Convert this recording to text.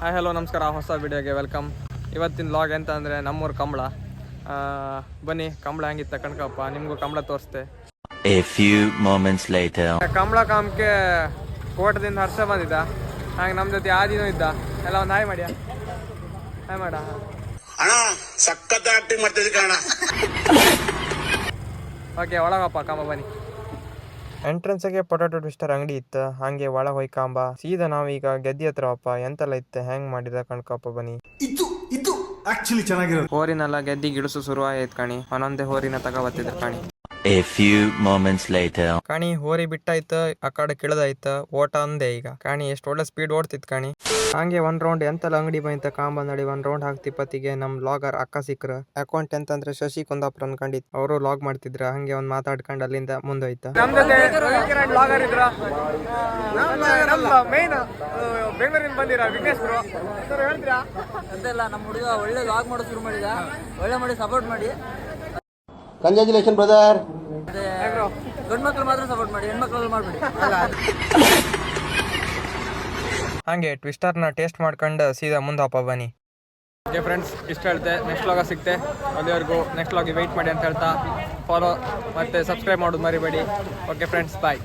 Hi hello ನಮಸ್ಕಾರ. ಹೊಸ ವಿಡಿಯೋಗೆ ವೆಲ್ಕಮ್ ಇವತ್ತಿನ ಲಾಗ್ ಎಂತ ಅಂದರೆ ನಮ್ಮೂರು ಕಂಬಳ. ಆ, ಬನ್ನಿ ಕಂಬಳ ಹೆಂಗಿತ್ತ ಕಣ್ಕಪ್ಪ ನಿಮಗೂ ಕಂಬಳ ತೋರಿಸ್ತೆ. ಕಂಬಳ ಕಾಮಕ್ಕೆ ಕೋಟದಿಂದ ಹರ್ಷ ಬಂದಿದ್ದ. ಹಾಗೆ ನಮ್ಮ ಜೊತೆ ಆದಿನೂ ಇದ್ದ. ಎಲ್ಲ ಒಂದು ಹಾಯ್ ಮಾಡ್ಯಾ? ಹಾಯ್ ಮಾಡ. ಅಣ್ಣ ಸಖತ್ ಆಕ್ಟಿಂಗ್ ಮಾಡ್ತಿದ್ದೆ ಕಣ ಓಕೆ ಒಳಗಪ್ಪ ಕಂಬ ಬನ್ನಿ. ಎಂಟ್ರೆನ್ಸ್ಗೆ ಪೊಟಾಟೋ ಟ್ವಿಸ್ಟರ್ ಅಂಗಡಿ ಇತ್ತು ಹಂಗೆ ಒಳ ಹೊಯ್ಕಾಂಬ. ಸೀದಾ ನಾವೀಗ ಗೆದ್ದಿ ಹತ್ರ ಅಪ್ಪ ಎಂತೆಲ್ಲ ಇತ್ತು ಹೆಂಗ್ ಮಾಡಿದ ಕಣ್ಕಪ್ಪ ಬನ್ನಿ. ಇದು ಇದು ಆಕ್ಚುಲಿ ಚೆನ್ನಾಗಿರೋದು. ಹೋರಿನೆಲ್ಲ ಗೆದ್ದಿ ಗಿಡಸು ಶುರು ಆಯ್ತು ಕಣಿ. ಒಂದೊಂದೇ ಹೋರಿನ ತಗೋಬತ್ತಿದ್ರು ಕಣಿ. A few moments later. ಕಾಣಿ ಹೋರಿ ಬಿಟ್ಟಾಯ್ತು ಆ ಕಡೆ ಕಿಳದಾಯ್ತು ಓಟ ಅಂದೆ ಈಗ. ಕಾಣಿ ಎಷ್ಟು ಒಳ್ಳೆ ಸ್ಪೀಡ್ ಓಡ್ತಿತ್ತು ಕಾಣಿ. ಹಂಗೆ ಒಂದ್ ರೌಂಡ್ ಎಂತೆಲ್ಲ ಅಂಗಡಿ ಬಂತ ಕಾಂಬಂದಡಿ ನಡಿ ಒಂದ್ ರೌಂಡ್ ಹಾಕ್ತಿಪ್ಪತ್ತಿಗೆ ನಮ್ ಲಾಗರ್ ಅಕ್ಕ ಸಿಕ್ರ. ಅಕೌಂಟ್ ಎಂತಂದ್ರೆ ಶಶಿ ಕುಂದಾಪುರ ಅನ್ಕೊಂಡಿತ್ತು ಅವರು ಲಾಗ್ ಮಾಡ್ತಿದ್ರ ಹಂಗೆ ಒಂದ್ ಮಾತಾಡ್ಕೊಂಡ್ ಅಲ್ಲಿಂದ ಮುಂದೋಯ್ತ. ಬೆಂಗಳೂರಿಂದ ಬಂದಿರ ವಿಘ್ನೇಶ್ ಹೇಳ್ತೀರಾ? ಅಂತೆಲ್ಲ ನಮ್ಮ ಹುಡುಗ ಒಳ್ಳೆ ಲಾಗ್ ಮಾಡೋದು ಶುರು ಮಾಡಿದ. ಒಳ್ಳೆ ಮಾಡಿ ಸಪೋರ್ಟ್ ಮಾಡಿ. ಕಂಗ್ರ್ಯಾಚುಲೇಷನ್ ಬ್ರದರ್ ಮತ್ತೆ ಗಂಡು ಮಕ್ಕಳು ಮಾತ್ರ ಸಪೋರ್ಟ್ ಮಾಡಿ ಹೆಣ್ಮಕ್ಳಲ್ಲಿ ಮಾಡ್ಬೇಡಿ. ಹಂಗೆ ಟ್ವಿಸ್ಟರ್ನ ಟೇಸ್ಟ್ ಮಾಡ್ಕೊಂಡು ಸೀದಾ ಮುಂದೆ ಹಪ್ಪ ಬನ್ನಿ. ಓಕೆ ಫ್ರೆಂಡ್ಸ್ ಇಷ್ಟ ಹೇಳ್ತೆ ನೆಕ್ಸ್ಟ್ ಲಾಗ ಸಿಗ್ತೆ. ಅಲ್ಲಿವರೆಗೂ ನೆಕ್ಸ್ಟ್ ಲಾಗಿ ವೆಯ್ಟ್ ಮಾಡಿ ಅಂತ ಹೇಳ್ತಾ. ಫಾಲೋ ಮತ್ತು ಸಬ್ಸ್ಕ್ರೈಬ್ ಮಾಡೋದು ಮರಿಬೇಡಿ. Okay friends bye